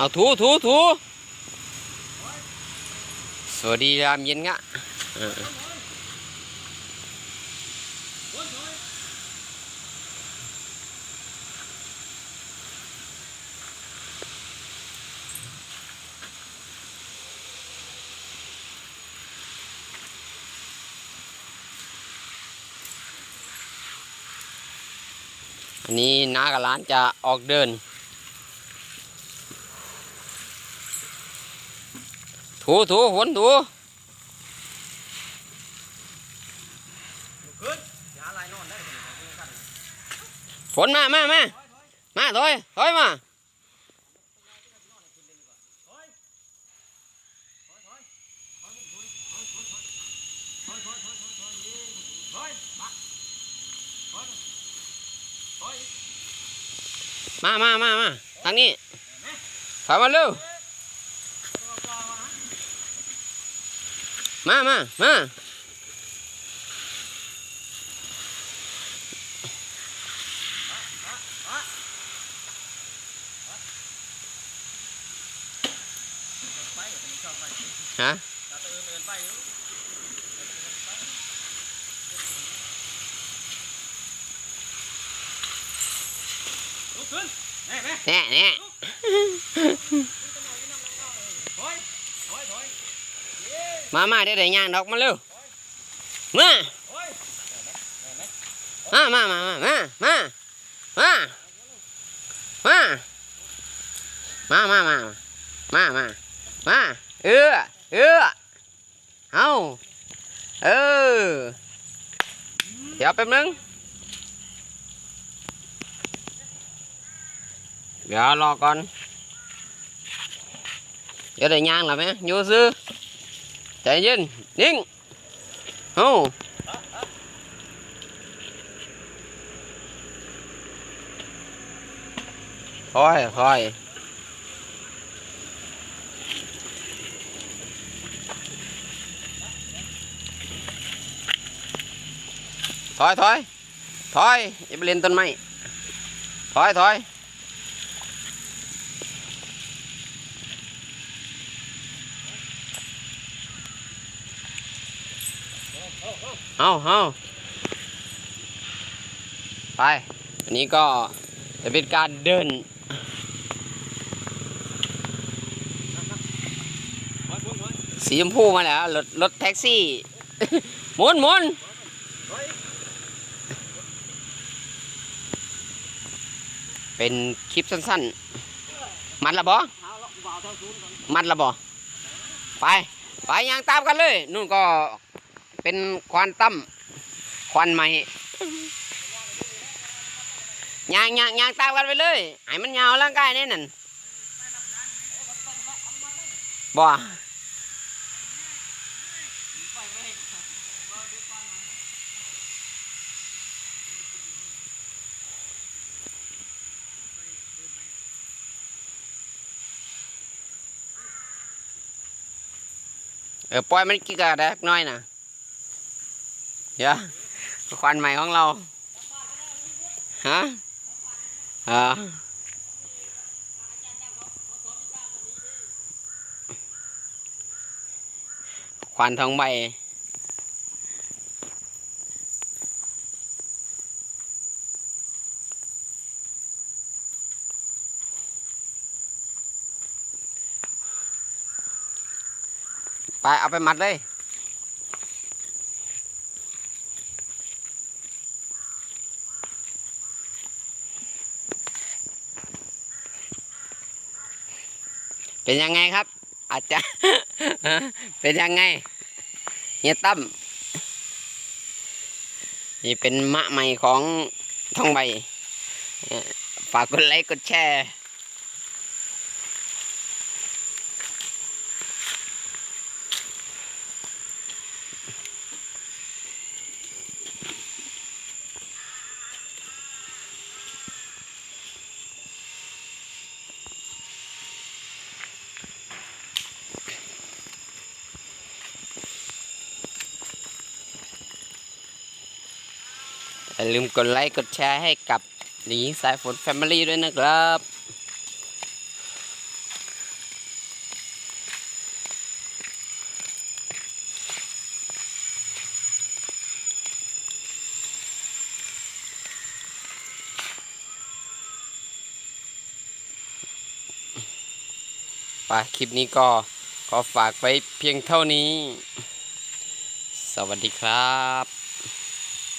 เอาถูถูถูสวัสดียามเย็นงะอออันนี้น้ากับร้านจะออกเดิน ถูถูฝนถูขึ้นอย่าอะไรนอนได้คนเดียวกันฝนมามามามาถอยถอยมามามามามาทางนี้ถอยมาเร็ว มามามาฮะแน่แน่ มามาเดี๋ยวเดี๋ยวย่างดอกมาเร็วมามามามามามามามามามามามามามามาเออเออเอาเออเดี๋ยวแป๊บนึงเดี๋ยวรอก่อนเดี๋ยวได้ย่างแล้วไหมยูซื้อ ใจเย็นนิ่งเอาค่อยค่อยถอยถอยถอยอย่าไปเล่นต้นไม้ถอยถอย เอาเอาไป อันนี้ก็จะเป็นการเดินสีชมพูมาแล้วรถรถแท็กซี่หมุนหมุนเป็นคลิปสั้นๆ มัดละบ่เท้าล็อมัดละบ่ไป ไปยางตามกันเลย นู่นก็ เป็นควันตั้มควันใหม่ยางยางยางตามกันไปเลยให้มันยาวร่างกายแน่นั่นบ่เออปล่อยมันกินกระแดกน้อยนะ เดี๋ยวควันใหม่ของเราฮะอ่าควันทองใบไปเอาไปมัดเลย เป็นยังไงครับ อาจจะ เป็นยังไงเฮียตั้มนี่เป็นมะใหม่ของทองใบ ฝากกดไลค์กดแชร์ อย่าลืมกดไลค์กดแชร์ให้กับหลีสายฝนแฟมิลี่ด้วยนะครับ ไปคลิปนี้ก็ขอฝากไว้เพียงเท่านี้ สวัสดีครับ